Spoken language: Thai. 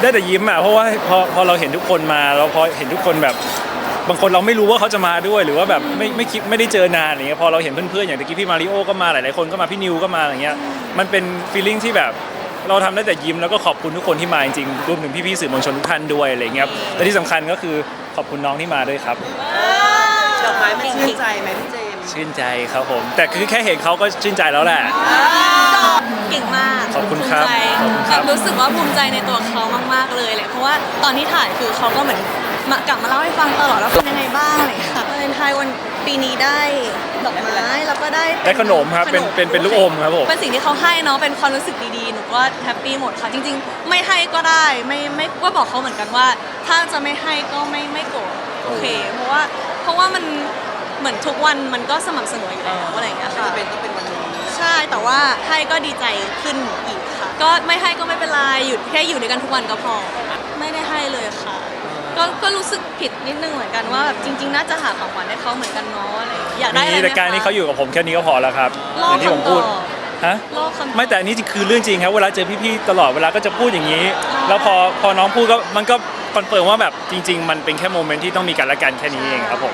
ได้แต่ยิ้มอะเพราะว่าพอพอเราเห็นทุกคนมาเราพอเห็นทุกคนแบบ บางคนเราไม่รู้ว่าเขาจะมาด้วย หรือว่าแบบไม่ไม่คิดไม่ได้เจอนานอะไรเงี้ยพอเราเห็นเพื่อนๆอย่างตะกี้พี่มาริโอก็มาหลายๆคนก็มาพี่นิวก็มาอะไรเงี้ยมันเป็นฟีลลิ่งที่แบบเราทำได้แต่ยิ้มแล้วก็ขอบคุณทุกคนที่มาจริงๆรวมถึงพี่ๆสื่อมวลชนทุกท่านด้วยอะไรเงี้ยครับและที่สำคัญก็คือขอบคุณน้องที่มาด้วยครับดอกไม้มันชื่นใจไหมพี่เจมส์ชื่นใจครับผม แต่คือแค่เห็นเขาก็ชื่นใจแล้วแหละเก่งมากขอบคุณครับ ภูมิใจขอบคุณครับแบบรู้สึกว่าภูมิใจในตัวเขามากๆเลยเลยเพราะว่าตอนที่ถ่ายคือเขาก็เหมือนมากลับมาเล่าให้ฟังตลอดว่าเป็นยังไงบ้างอะไรอย่างเงี้ยค่ะวาเลนไทน์วันปีนี้ได้ดอกไม้แล้วก็ได้ได้ขนมครับเป็นเป็นเป็นลูกอมครับผมเป็นสิ่งที่เขาให้เนาะเป็นความรู้สึกดีๆหนูก็แฮปปี้หมดค่ะจริง ๆ ไม่ให้ก็ได้ไม่ไม่ก็บอกเขาเหมือนกันว่า ถ้าจะไม่ให้ก็ไม่ไม่โกรธโอเค เพราะว่าเพราะว่ามันเหมือนทุกวันมันก็สม่ำเสมออยู่แล้วอะไรอย่างเงี้ยค่ะจะเป็นต้องเป็นวันนี้ใช่แต่ว่าให้ก็ดีใจขึ้นอีกค่ะ ก็ไม่ให้ก็ไม่เป็นไรหยุดแค่อยู่ด้วยกันทุกวันก็พอ ไม่ได้ให้เลยค่ะ ก็ก็รู้สึกผิดนิดนึงเหมือนกันว่าแบบจริง ๆ น่าจะหาของขวัญให้เขาเหมือนกันเนาะอะไรอย่างเงี้ยอยากได้อะไรมีไหมแต่การนี้เขาอยู่กับผมแค่นี้ก็พอแล้วครับรออย่างที่ผมคำตพูอดบฮะ รอคำตอบ ไม่แต่อันนี้คือเรื่องจริงครับเวลาเจอพี่ๆตลอดเวลาก็จะพูดอย่างนี้อ๋อแล้วพอพอน้องพูดก็มันก็คอนเฟิร์มว่าแบบจริง ๆ มันเป็นแค่โมเมนต์ที่ต้องมีกันและกันแค่นี้เองครับผม